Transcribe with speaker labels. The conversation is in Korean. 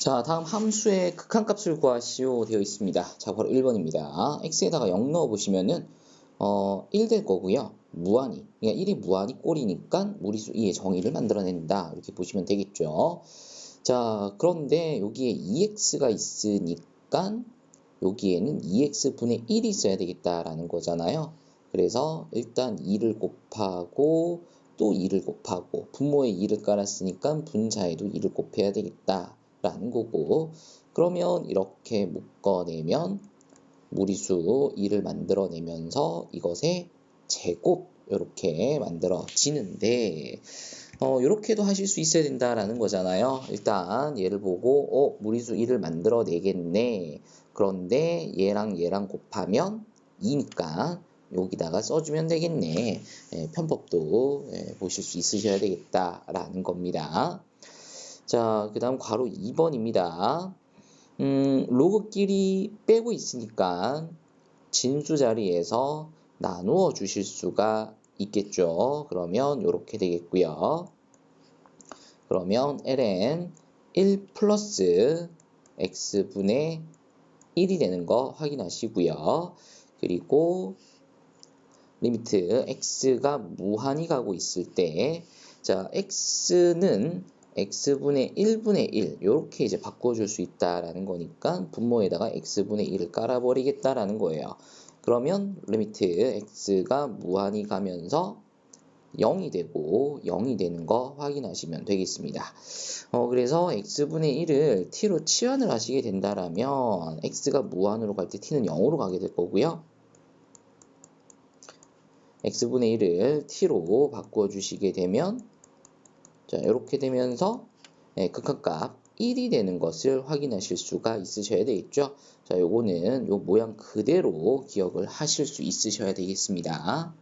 Speaker 1: 자, 다음 함수의 극한값을 구하시오 되어 있습니다. 자, 바로 1번입니다. x에다가 0 넣어 보시면은 어, 1 될 거고요. 무한히. 그러니까 1이 무한히 꼴이니까 무리수 2의 정의를 만들어낸다. 이렇게 보시면 되겠죠. 자, 그런데 여기에 2x가 있으니까 여기에는 2x분의 1이 있어야 되겠다라는 거잖아요. 그래서 일단 2를 곱하고 또 2를 곱하고 분모에 2를 깔았으니까 분자에도 2를 곱해야 되겠다. 라는 거고 그러면 이렇게 묶어내면 무리수 2를 만들어내면서 이것의 제곱 이렇게 만들어지는데 어, 이렇게도 하실 수 있어야 된다라는 거잖아요. 일단 얘를 보고 어, 무리수 2를 만들어내겠네. 그런데 얘랑 얘랑 곱하면 2니까 여기다가 써주면 되겠네. 예, 편법도 예, 보실 수 있으셔야 되겠다라는 겁니다. 자, 그 다음 괄호 2번입니다. 음, 로그끼리 빼고 있으니까 진수 자리에서 나누어 주실 수가 있겠죠. 그러면 이렇게 되겠고요. 그러면 ln 1 플러스 x분의 1이 되는 거 확인하시고요. 그리고 리미트 x가 무한히 가고 있을 때, 자, x는 x분의 1분의 1 이렇게 이제 바꿔줄 수 있다라는 거니까 분모에다가 x분의 1을 깔아버리겠다라는 거예요. 그러면 리미트 x가 무한히 가면서 0이 되고 0이 되는 거 확인하시면 되겠습니다. 어, 그래서 x분의 1을 t로 치환을 하시게 된다라면 x가 무한으로 갈 때 t는 0으로 가게 될 거고요. x분의 1을 t로 바꿔 주시게 되면 자, 이렇게 되면서 네, 극한값 1이 되는 것을 확인하실 수가 있으셔야 되겠죠. 자, 요거는 요 모양 그대로 기억을 하실 수 있으셔야 되겠습니다.